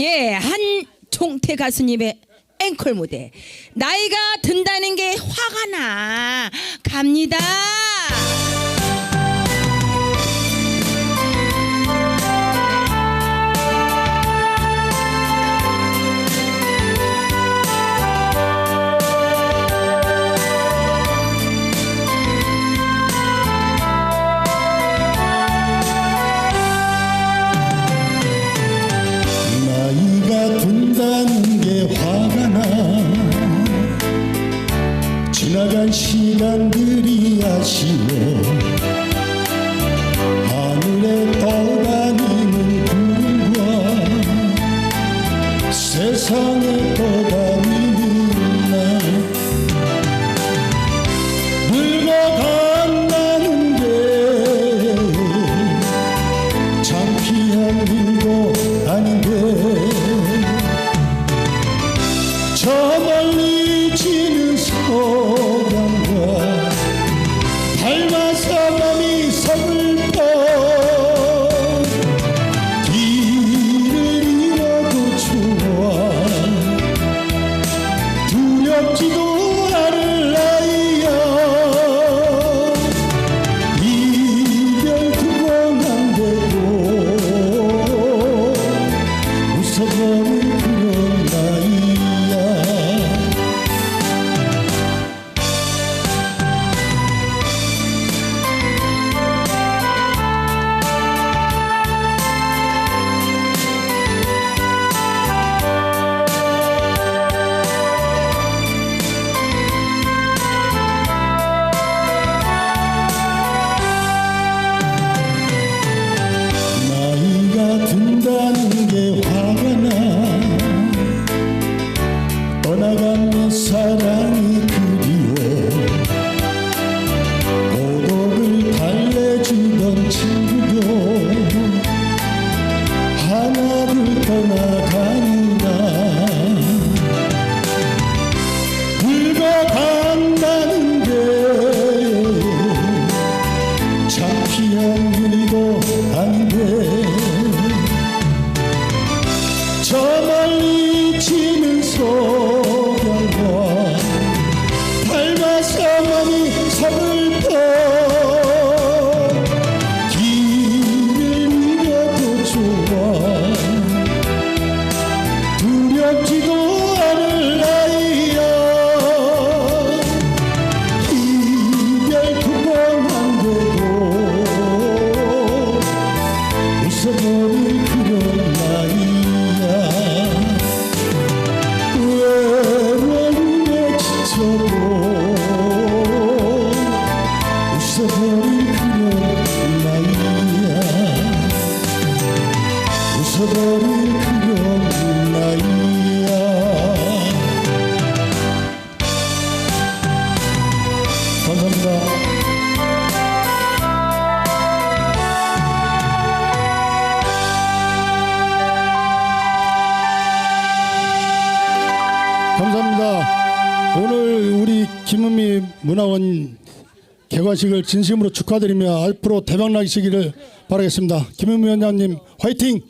예, 한종태 가수님의 앵콜 무대. 나이가 든다는 게 화가 나. 갑니다. 지나간 시간들이 아쉬워 하늘에 떠다니는 구름과 세상에 떠다니는 날. 늙어간다는 게 창피한 일도 아닌데. 저 멀리 하나 감사합니다. 오늘 우리 김은미 문화원 개관식을 진심으로 축하드리며 앞으로 대박 나시기를 바라겠습니다. 김은미 원장님 화이팅!